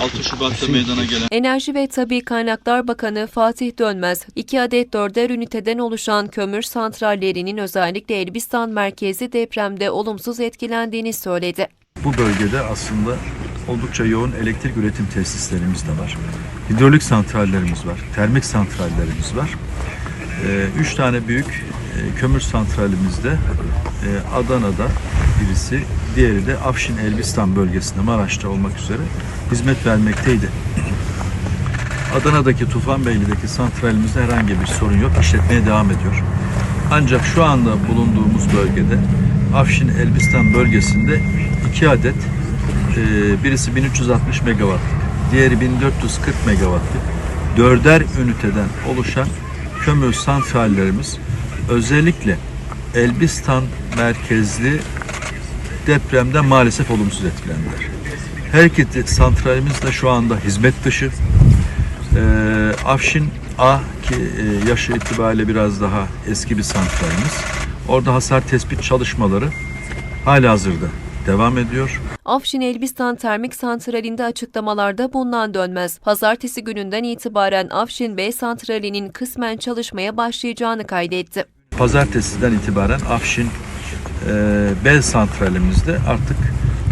6 Şubat'ta meydana gelen Enerji ve Tabi Kaynaklar Bakanı Fatih Dönmez, iki adet dörder üniteden oluşan kömür santrallerinin özellikle Elbistan merkezi depremde olumsuz etkilendiğini söyledi. Bu bölgede aslında oldukça yoğun elektrik üretim tesislerimiz de var. Hidrolik santrallerimiz var, termik santrallerimiz var. Ee, üç tane büyük kömür santralimizde e, Adana'da birisi, diğeri de Afşin Elbistan bölgesinde Maraş'ta olmak üzere hizmet vermekteydi. Adana'daki Tufanbeyli'deki santralimizde herhangi bir sorun yok. işletmeye devam ediyor. Ancak şu anda bulunduğumuz bölgede Afşin Elbistan bölgesinde iki adet e, birisi 1360 megawattlık, diğeri 1440 megawattlık dörder üniteden oluşan kömür santrallerimiz özellikle Elbistan merkezli depremde maalesef olumsuz etkilendiler. Her iki santralimiz de şu anda hizmet dışı. Ee, Afşin A ki e, yaşı itibariyle biraz daha eski bir santralimiz. Orada hasar tespit çalışmaları hala hazırda devam ediyor. Afşin Elbistan Termik Santrali'nde açıklamalarda bulunan dönmez. Pazartesi gününden itibaren Afşin B Santrali'nin kısmen çalışmaya başlayacağını kaydetti. Pazartesiden itibaren Afşin e, B santralimizde artık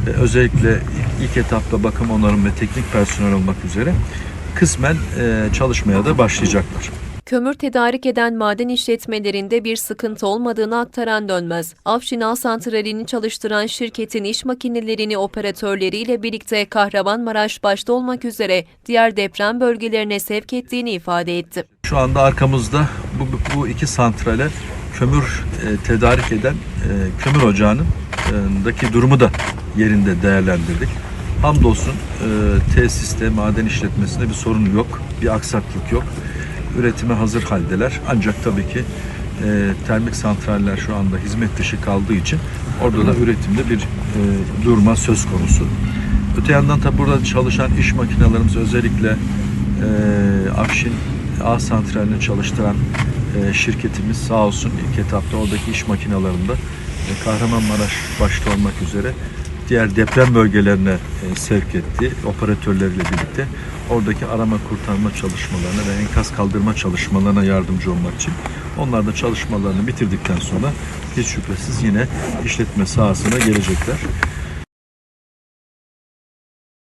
e, özellikle ilk etapta bakım onarım ve teknik personel olmak üzere kısmen e, çalışmaya da başlayacaklar. Kömür tedarik eden maden işletmelerinde bir sıkıntı olmadığını aktaran Dönmez, Afşin A Santrali'ni çalıştıran şirketin iş makinelerini operatörleriyle birlikte Kahramanmaraş başta olmak üzere diğer deprem bölgelerine sevk ettiğini ifade etti. Şu anda arkamızda bu, bu iki santrale kömür e, tedarik eden e, kömür ocağının daki durumu da yerinde değerlendirdik. Hamdolsun e, tesiste, maden işletmesinde bir sorun yok, bir aksaklık yok. Üretime hazır haldeler. Ancak tabii ki e, termik santraller şu anda hizmet dışı kaldığı için orada da üretimde bir e, durma söz konusu. Öte yandan tabi burada çalışan iş makinelerimiz özellikle e, Afşin A santralini çalıştıran e, şirketimiz sağ olsun ilk etapta oradaki iş makinalarında e, Kahramanmaraş başta olmak üzere diğer deprem bölgelerine e, sevk etti operatörleriyle birlikte. Oradaki arama kurtarma çalışmalarına ve enkaz kaldırma çalışmalarına yardımcı olmak için onlar da çalışmalarını bitirdikten sonra hiç şüphesiz yine işletme sahasına gelecekler.